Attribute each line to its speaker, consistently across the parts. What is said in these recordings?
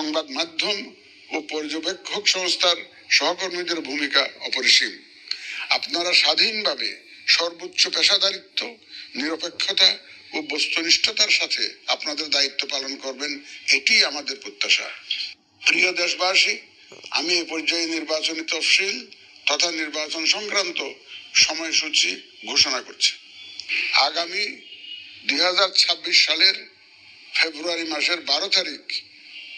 Speaker 1: সংবাদ মাধ্যম ও পর্যবেক্ষক সংস্থার সহকর্মীদের ভূমিকা অপরিসীম। আপনারা স্বাধীনভাবে সর্বোচ্চ পেশাদারিত্ব, নিরপেক্ষতা ও বস্তুনিষ্ঠতার সাথে আপনাদের দায়িত্ব পালন করবেন, এটি আমাদের প্রত্যাশা। প্রিয় দেশবাসী, আমি এ পর্যায়ে নির্বাচনী তফসিল তথা নির্বাচন সংক্রান্ত সময়সূচি ঘোষণা করছি। আগামী দু হাজার ছাব্বিশ সালের ফেব্রুয়ারি মাসের বারো তারিখ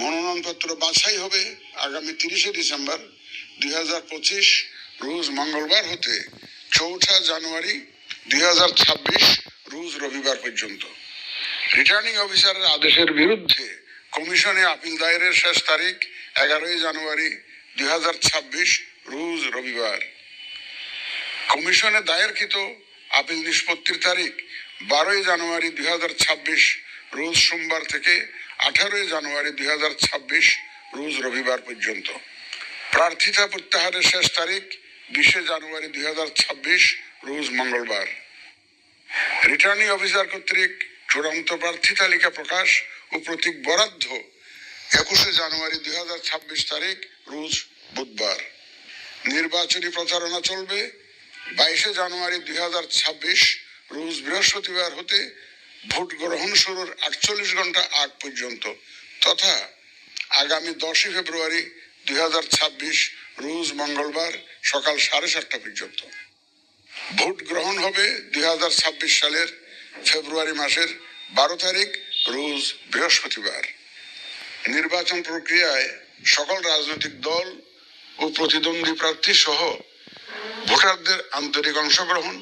Speaker 1: মনোনয়নপত্র বাছাই হবে আগামী তিরিশে ডিসেম্বর দুই হাজার পঁচিশ, রোজ মঙ্গলবার হতে চৌঠা জানুয়ারি দুই হাজার ছাব্বিশ, রোজ রবিবার পর্যন্ত। রিটার্নিং অফিসারের আদেশের বিরুদ্ধে কমিশনে আপিল দায়েরের শেষ তারিখ এগারোই জানুয়ারি দুই হাজার ছাব্বিশ, রোজ রবিবার। কমিশনে দায়েরকৃত আপিল নিষ্পত্তির তারিখ বারোই জানুয়ারি দুই হাজার ছাব্বিশ রোজ সোমবার থেকে আঠারোই জানুয়ারি দুই হাজার ছাব্বিশ, রোজ রবিবার পর্যন্ত। প্রার্থিতা প্রত্যাহারের শেষ তারিখ বিশে জানুয়ারি দুই হাজার ছাব্বিশ, রোজ মঙ্গলবার। রিটার্নিং অফিসার কর্তৃক চূড়ান্ত প্রার্থী তালিকা প্রকাশ ও প্রতীক বরাদ্দ একুশে জানুয়ারি দুই হাজার ছাব্বিশ তারিখ, রোজ বুধবার। নির্বাচনী প্রচারণা চলবে বাইশে জানুয়ারি দুই হাজার ছাব্বিশ, রোজ বৃহস্পতিবার হতে ভোট গ্রহণ শুরুর আটচল্লিশ ঘণ্টা আগ পর্যন্ত, তথা আগামী দশই ফেব্রুয়ারি দুই হাজার ছাব্বিশ, রোজ মঙ্গলবার সকাল সাড়ে সাতটা পর্যন্ত। ভোট গ্রহণ হবে দুই হাজার ছাব্বিশ সালের ফেব্রুয়ারি মাসের বারো তারিখ, রোজ বৃহস্পতিবার। নির্বাচন প্রক্রিয়ায় সকল রাজনৈতিক দল ও প্রতিদ্বন্দ্বী প্রার্থী সহ ভোটারদের আন্তরিক অংশগ্রহণ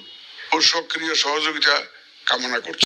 Speaker 1: ও সক্রিয় সহযোগিতা কামনা করছি।